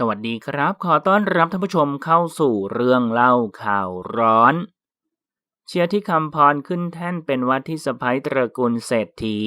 สวัสดีครับ ขอต้อนรับท่านผู้ชมเข้าสู่เรื่องเล่าข่าวร้อน เชียร์ที่คำพรขึ้นแท่นเป็นวัดที่สะพ้ยตระกูลเศรษฐี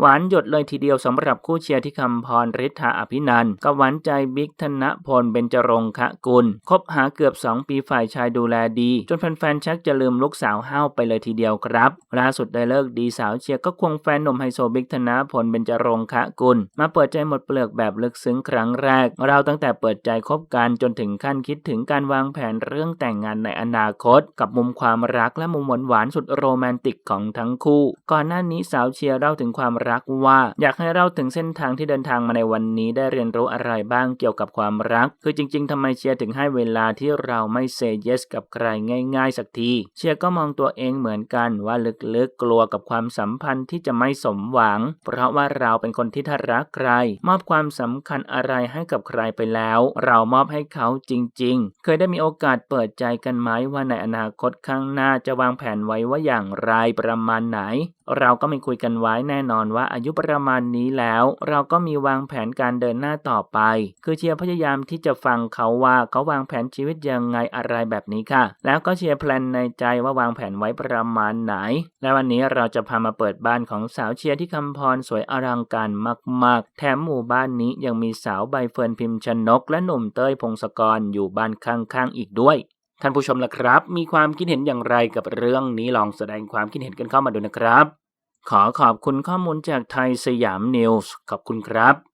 หวานหยดเลยทีเดียวสำหรับคู่เชียร์ที่คำพรฤทธาอภินันกับหวานใจบิ๊กธนพลเบญจรงคะกุลคบหาเกือบ 2 ปีฝ่ายชายดูแลดี จนแฟนๆชักจะลืมลูกสาวห้าวไปเลยทีเดียวครับล่าสุดได้เลิกดีสาวเชียร์ก็ควงแฟนหนุ่มไฮโซบิ๊กธนพลเบญจรงคะกุลมาเปิดใจหมดเปลือกแบบลึกซึ้งครั้งแรก เราตั้งแต่เปิดใจคบกันจนถึงขั้นคิดถึงการวางแผนเรื่องแต่งงานในอนาคต กับมุมความรักและมุมหวานหวานสุดโรแมนติกของทั้งคู่ ก่อนหน้านี้สาวเชียร์เล่าถึงความรักว่า อยากให้เล่าถึงเส้นทางที่เดินทางมาในวันนี้ได้เรียนรู้อะไรบ้างเกี่ยวกับความรัก คือจริง ๆทำไมเชียร์ถึงให้เวลาที่เราไม่เซเยสกับใครง่าย ๆ สักที เชียร์ก็มองตัวเองเหมือนกันว่าลึกๆกลัวกับความสัมพันธ์ที่จะไม่สมหวัง เพราะว่าเราเป็นคนที่ถ้ารักใคร มอบความสำคัญอะไรให้กับใครไปแล้ว เรามอบให้เขาจริง ๆ เคยได้มีโอกาสเปิดใจกันไหมว่าในอนาคตข้างหน้าจะวางแผนไว้ว่าอย่างไรประมาณไหน เราก็มีคุยกันไว้แน่นอนว่าอายุประมาณนี้แล้ว เราก็มีวางแผนการเดินหน้าต่อไป คือเชียร์พยายามที่จะฟังเขาว่าเขาวางแผนชีวิตยังไงอะไรแบบนี้ค่ะ แล้วก็เชียร์แพลนในใจว่าวางแผนไว้ประมาณไหน และวันนี้เราจะพามาเปิดบ้านของสาวเชียร์ที่คำพรสวยอลังการมาก ๆ แถมหมู่บ้านนี้ยังมีสาวใบเฟิร์นพิมพ์ชนก และหนุ่มเต้ยพงศกรอยู่บ้านข้างๆอีกด้วย ท่านผู้ชมล่ะครับ มีความคิดเห็นอย่างไรกับเรื่องนี้ลองแสดงความคิดเห็นกันเข้ามาดูนะครับ ขอขอบคุณข้อมูลจากไทยสยามนิวส์ขอบคุณครับ